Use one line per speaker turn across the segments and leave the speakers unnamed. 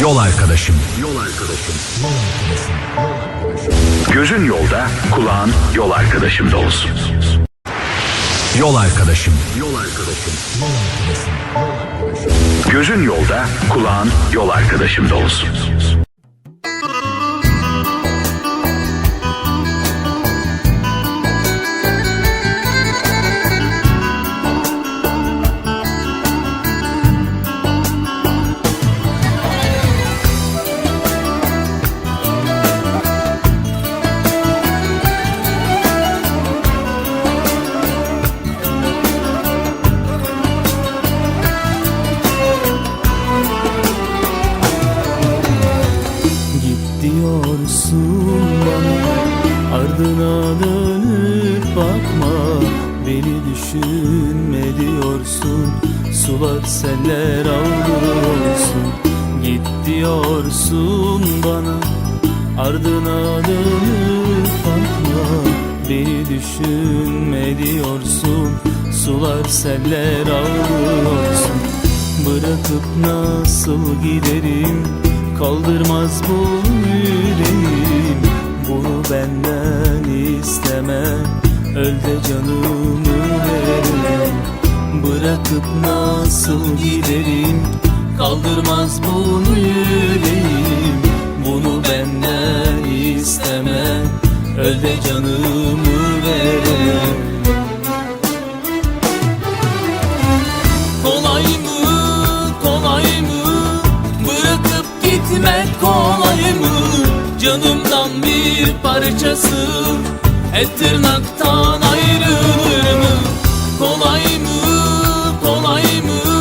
Yol arkadaşım. Yol arkadaşım. Gözün yolda, kulağın yol arkadaşımda olsun. Yol arkadaşım. Yol arkadaşım. Gözün yolda, kulağın yol arkadaşımda olsun.
Diyorsun bana? Ardına dönüp bakma Beni düşünme diyorsun. Sular seller alıyorsun Git diyorsun bana. Ardına dönüp bakma Beni düşünme diyorsun. Sular seller alıyorsun Bırakıp nasıl giderim Kaldırmaz bu yüreğim. Bunu benden isteme Öl de canımı verelim Bırakıp nasıl giderim? Kaldırmaz bunu yüreğim. Bunu benden isteme Öl de canımı verelim mı? Canımdan bir parçası. Et tırnaktan ayrılır mı? Kolay mı, kolay mı?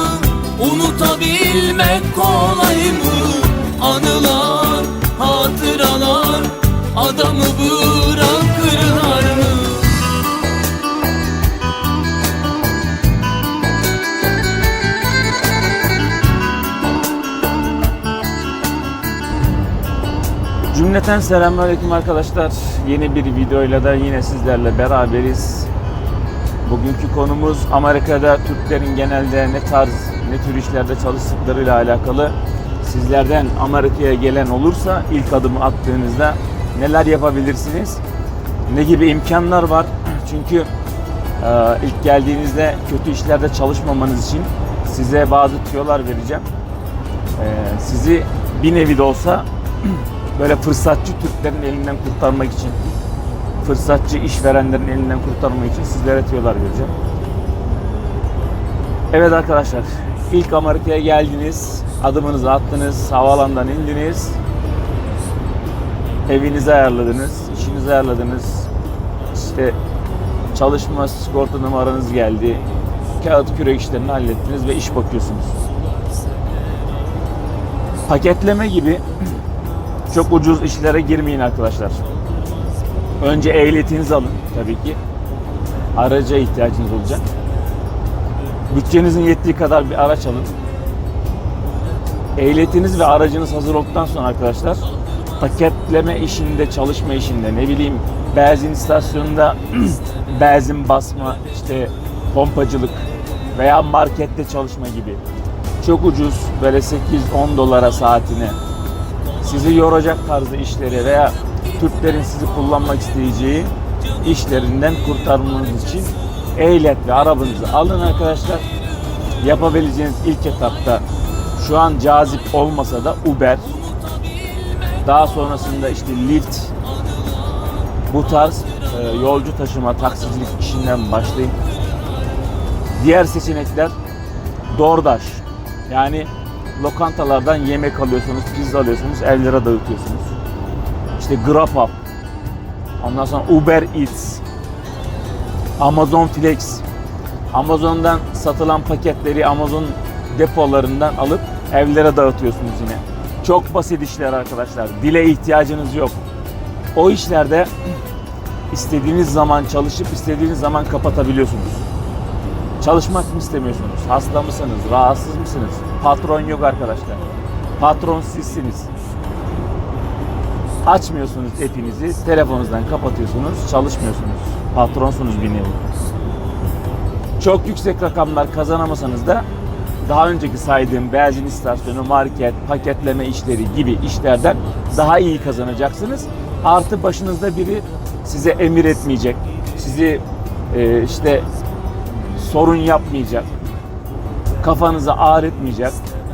Unutabilmek kolay mı? Anılar, hatıralar Adamı bırakırlar
Cümleten selamünaleyküm arkadaşlar. Yeni bir videoyla da yine sizlerle beraberiz. Bugünkü konumuz Amerika'da Türklerin genelde ne tarz, ne tür işlerde çalıştıklarıyla alakalı. Sizlerden Amerika'ya gelen olursa ilk adımı attığınızda neler yapabilirsiniz? Ne gibi imkanlar var? Çünkü e, ilk geldiğinizde kötü işlerde çalışmamanız için size bazı tüyolar vereceğim. E, sizi bir nevi de olsa böyle fırsatçı Türklerin elinden kurtarmak için, fırsatçı işverenlerin elinden kurtarmak için sizlere tüyolar vereceğim. Evet arkadaşlar, ilk Amerika'ya geldiniz, adımınızı attınız, havaalanından indiniz, evinizi ayarladınız, işinizi ayarladınız, işte çalışma sigorta numaranız geldi, kağıt kürek işlerini hallettiniz ve iş bakıyorsunuz. Paketleme gibi çok ucuz işlere girmeyin arkadaşlar. Önce ehliyetinizi alın tabii ki. Araca ihtiyacınız olacak. Bütçenizin yettiği kadar bir araç alın. Ehliyetiniz ve aracınız hazır olduktan sonra arkadaşlar paketleme işinde, çalışma işinde ne bileyim benzin istasyonunda benzin basma, işte pompacılık veya markette çalışma gibi çok ucuz böyle 8-10 dolara saatine sizi yoracak tarzda işleri veya Türklerin sizi kullanmak isteyeceği işlerinden kurtarmanız için ehliyet ve arabanızı alın arkadaşlar. Yapabileceğiniz ilk etapta şu an cazip olmasa da Uber, daha sonrasında işte Lyft, bu tarz e, yolcu taşıma, taksicilik işinden başlayın. Diğer seçenekler DoorDash. Yani lokantalardan yemek alıyorsunuz, pizza alıyorsunuz, evlere dağıtıyorsunuz. İşte GrabHub, ondan sonra Uber Eats, Amazon Flex. Amazon'dan satılan paketleri Amazon depolarından alıp evlere dağıtıyorsunuz yine. Çok basit işler arkadaşlar. Dile ihtiyacınız yok. O işlerde istediğiniz zaman çalışıp istediğiniz zaman kapatabiliyorsunuz. Çalışmak mı istemiyorsunuz? Hasta mısınız? Rahatsız mısınız? Patron yok arkadaşlar. Patron sizsiniz. Açmıyorsunuz hepinizi, telefonunuzdan kapatıyorsunuz, çalışmıyorsunuz. Patronsunuz bir nevi. Çok yüksek rakamlar kazanamasanız da daha önceki saydığım benzin istasyonu, market, paketleme işleri gibi işlerden daha iyi kazanacaksınız. Artı başınızda biri size emir etmeyecek, sizi e, işte sorun yapmayacak, kafanıza ağır etmeyecek,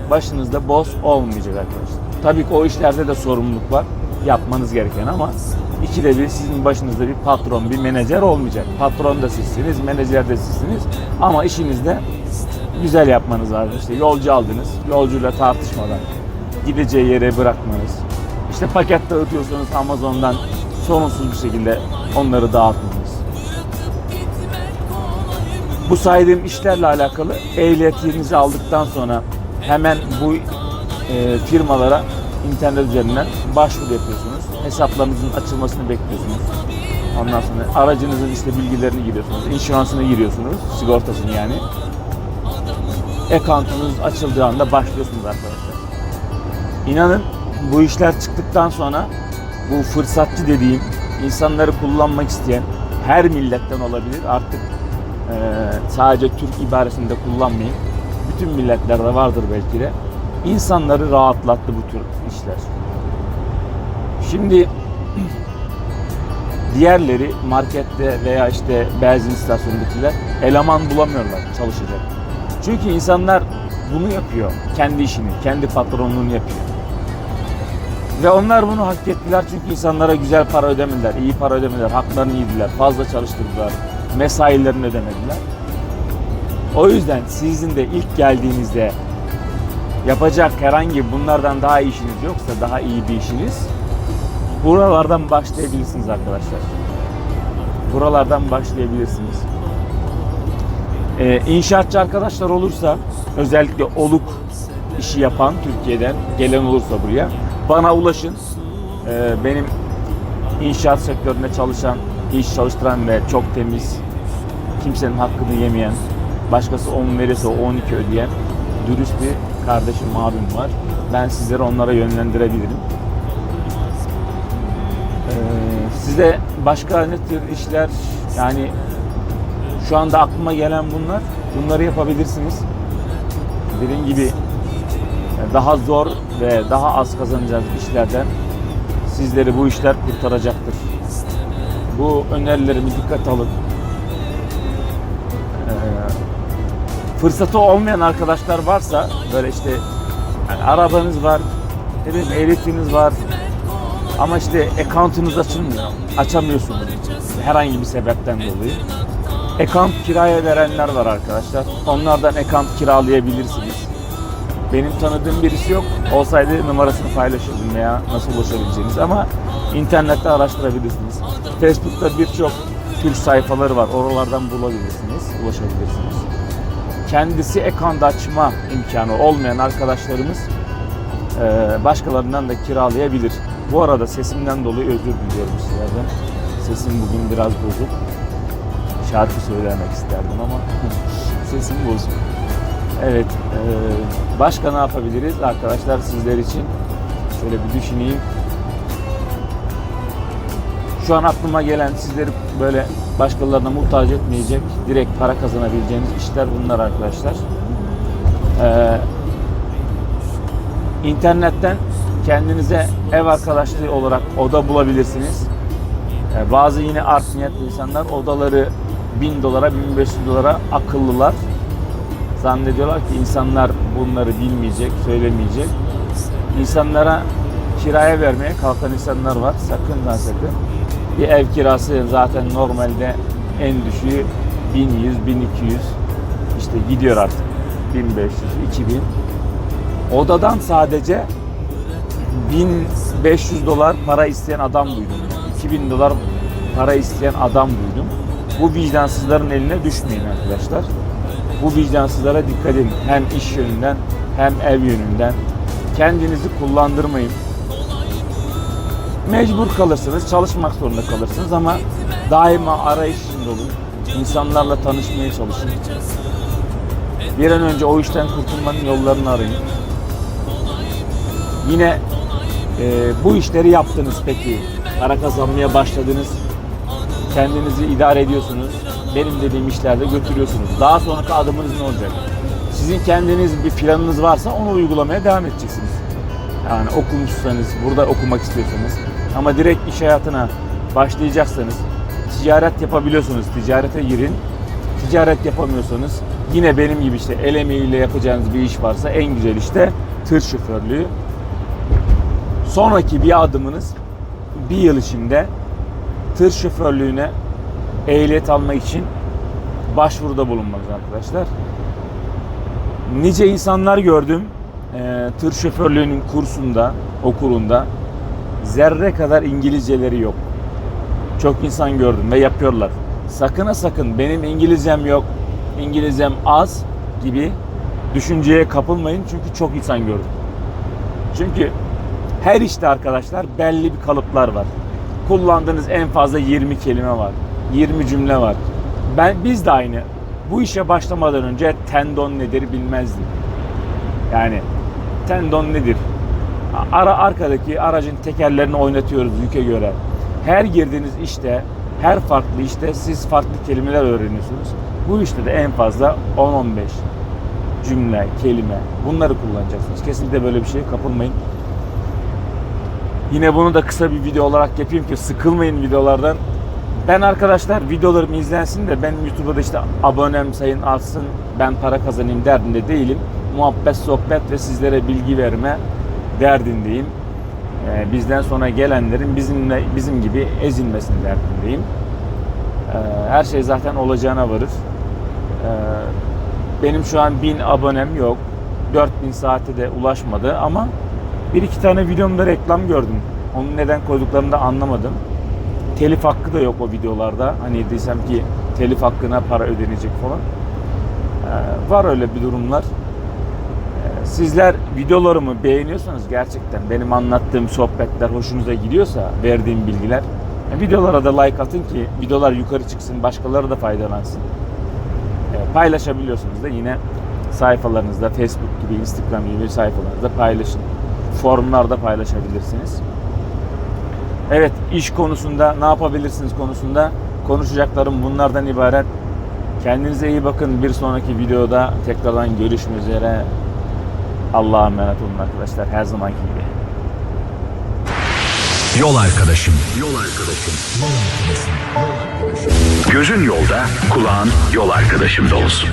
başınızda boz olmayacak arkadaşlar. Tabii ki o işlerde de sorumluluk var, yapmanız gereken ama ikide bir sizin başınızda bir patron, bir menajer olmayacak. Patron da sizsiniz, menajer de sizsiniz ama işinizde güzel yapmanız lazım. İşte yolcu aldınız, yolcuyla tartışmadan gideceği yere bırakmanız. İşte paket dağıtıyorsanız Amazon'dan sorunsuz bir şekilde onları dağıtmanız. Bu saydığım işlerle alakalı ehliyetinizi aldıktan sonra hemen bu e, firmalara internet üzerinden başvuru yapıyorsunuz. Hesaplarınızın açılmasını bekliyorsunuz. Ondan sonra aracınızın işte bilgilerini giriyorsunuz. inşuransını giriyorsunuz. Sigortasını yani. Account'unuz açıldığı anda başlıyorsunuz arkadaşlar. İnanın bu işler çıktıktan sonra bu fırsatçı dediğim insanları kullanmak isteyen her milletten olabilir. Artık e, sadece Türk ibaresinde kullanmayın. Bütün milletlerde vardır belki de. İnsanları rahatlattı bu tür işler. Şimdi diğerleri markette veya işte benzin istasyonundakiler eleman bulamıyorlar çalışacak. Çünkü insanlar bunu yapıyor. Kendi işini, kendi patronluğunu yapıyor. Ve onlar bunu hak ettiler çünkü insanlara güzel para ödemediler, iyi para ödemediler, haklarını yediler, fazla çalıştırdılar, mesailerini ödemediler. O yüzden sizin de ilk geldiğinizde yapacak herhangi bunlardan daha iyi işiniz yoksa, daha iyi bir işiniz, buralardan başlayabilirsiniz arkadaşlar. Buralardan başlayabilirsiniz. Ee, inşaatçı arkadaşlar olursa, özellikle oluk işi yapan Türkiye'den gelen olursa buraya bana ulaşın. Ee, benim inşaat sektöründe çalışan, iş çalıştıran ve çok temiz, kimsenin hakkını yemeyen, başkası 10 verirse o 12 ödeyen dürüst bir kardeşim, abim var. Ben sizleri onlara yönlendirebilirim. Ee, size başka ne tür işler yani şu anda aklıma gelen bunlar. Bunları yapabilirsiniz. Dediğim gibi daha zor ve daha az kazanacağınız işlerden sizleri bu işler kurtaracaktır. Bu önerilerimi dikkat alın. Ee, fırsatı olmayan arkadaşlar varsa böyle işte yani arabanız var, bileyim elektriğiniz var ama işte account'unuz açılmıyor. Açamıyorsunuz herhangi bir sebepten dolayı. Account kiraya verenler var arkadaşlar. Onlardan account kiralayabilirsiniz. Benim tanıdığım birisi yok. Olsaydı numarasını paylaşırdım veya nasıl ulaşabileceğiniz ama internette araştırabilirsiniz. Facebook'ta birçok Türk sayfaları var. Oralardan bulabilirsiniz, ulaşabilirsiniz. Kendisi account açma imkanı olmayan arkadaşlarımız e, başkalarından da kiralayabilir. Bu arada sesimden dolayı özür diliyorum sizlerden. Sesim bugün biraz bozuk. Şarkı söylemek isterdim ama sesim bozuk. Evet, e, başka ne yapabiliriz arkadaşlar sizler için? Şöyle bir düşüneyim. Şu an aklıma gelen sizleri böyle başkalarına muhtaç etmeyecek, direkt para kazanabileceğiniz işler bunlar arkadaşlar. Ee, internetten kendinize ev arkadaşlığı olarak oda bulabilirsiniz. Ee, bazı yine art niyetli insanlar odaları 1000 dolara, 1500 dolara akıllılar. Zannediyorlar ki insanlar bunları bilmeyecek, söylemeyecek. İnsanlara kiraya vermeye kalkan insanlar var. Sakın ha sakın. Bir ev kirası zaten normalde en düşüğü 1100, 1200 işte gidiyor artık 1500, 2000. Odadan sadece 1500 dolar para isteyen adam duydum. 2000 dolar para isteyen adam duydum. Bu vicdansızların eline düşmeyin arkadaşlar. Bu vicdansızlara dikkat edin. Hem iş yönünden hem ev yönünden. Kendinizi kullandırmayın. Mecbur kalırsınız, çalışmak zorunda kalırsınız ama daima arayış içinde olun. İnsanlarla tanışmaya çalışın. Bir an önce o işten kurtulmanın yollarını arayın. Yine e, bu işleri yaptınız peki. Para kazanmaya başladınız. Kendinizi idare ediyorsunuz. Benim dediğim işlerde götürüyorsunuz. Daha sonraki adımınız ne olacak? Sizin kendiniz bir planınız varsa onu uygulamaya devam edeceksiniz. Yani okumuşsanız, burada okumak istiyorsanız ama direkt iş hayatına başlayacaksanız ticaret yapabiliyorsunuz. Ticarete girin. Ticaret yapamıyorsanız yine benim gibi işte el emeğiyle yapacağınız bir iş varsa en güzel işte tır şoförlüğü. Sonraki bir adımınız bir yıl içinde tır şoförlüğüne ehliyet almak için başvuruda bulunmanız arkadaşlar. Nice insanlar gördüm e, tır şoförlüğünün kursunda, okulunda zerre kadar İngilizceleri yok. Çok insan gördüm ve yapıyorlar. Sakın ha sakın benim İngilizcem yok, İngilizcem az gibi düşünceye kapılmayın çünkü çok insan gördüm. Çünkü her işte arkadaşlar belli bir kalıplar var. Kullandığınız en fazla 20 kelime var. 20 cümle var. Ben biz de aynı. Bu işe başlamadan önce tendon nedir bilmezdim. Yani tendon nedir? Ara arkadaki aracın tekerlerini oynatıyoruz yüke göre. Her girdiğiniz işte, her farklı işte siz farklı kelimeler öğreniyorsunuz. Bu işte de en fazla 10-15 cümle, kelime bunları kullanacaksınız. Kesinlikle böyle bir şeye kapılmayın. Yine bunu da kısa bir video olarak yapayım ki sıkılmayın videolardan. Ben arkadaşlar videolarım izlensin de benim YouTube'da işte abonem sayın artsın ben para kazanayım derdinde değilim. Muhabbet, sohbet ve sizlere bilgi verme derdindeyim. Ee, bizden sonra gelenlerin bizimle bizim gibi ezilmesini derdindeyim. Ee, her şey zaten olacağına varır. Ee, benim şu an 1000 abonem yok. 4000 saate de ulaşmadı ama bir iki tane videomda reklam gördüm. Onu neden koyduklarını da anlamadım. Telif hakkı da yok o videolarda. Hani desem ki telif hakkına para ödenecek falan. Ee, var öyle bir durumlar. Sizler videolarımı beğeniyorsanız gerçekten benim anlattığım sohbetler hoşunuza gidiyorsa verdiğim bilgiler videolara da like atın ki videolar yukarı çıksın başkaları da faydalansın. E, paylaşabiliyorsunuz da yine sayfalarınızda Facebook gibi Instagram gibi sayfalarınızda paylaşın. Forumlarda paylaşabilirsiniz. Evet iş konusunda ne yapabilirsiniz konusunda konuşacaklarım bunlardan ibaret. Kendinize iyi bakın. Bir sonraki videoda tekrardan görüşmek üzere. Allah'a emanet olun arkadaşlar her zamanki gibi.
Yol arkadaşım. Yol arkadaşım. Gözün yolda, kulağın yol arkadaşımda olsun.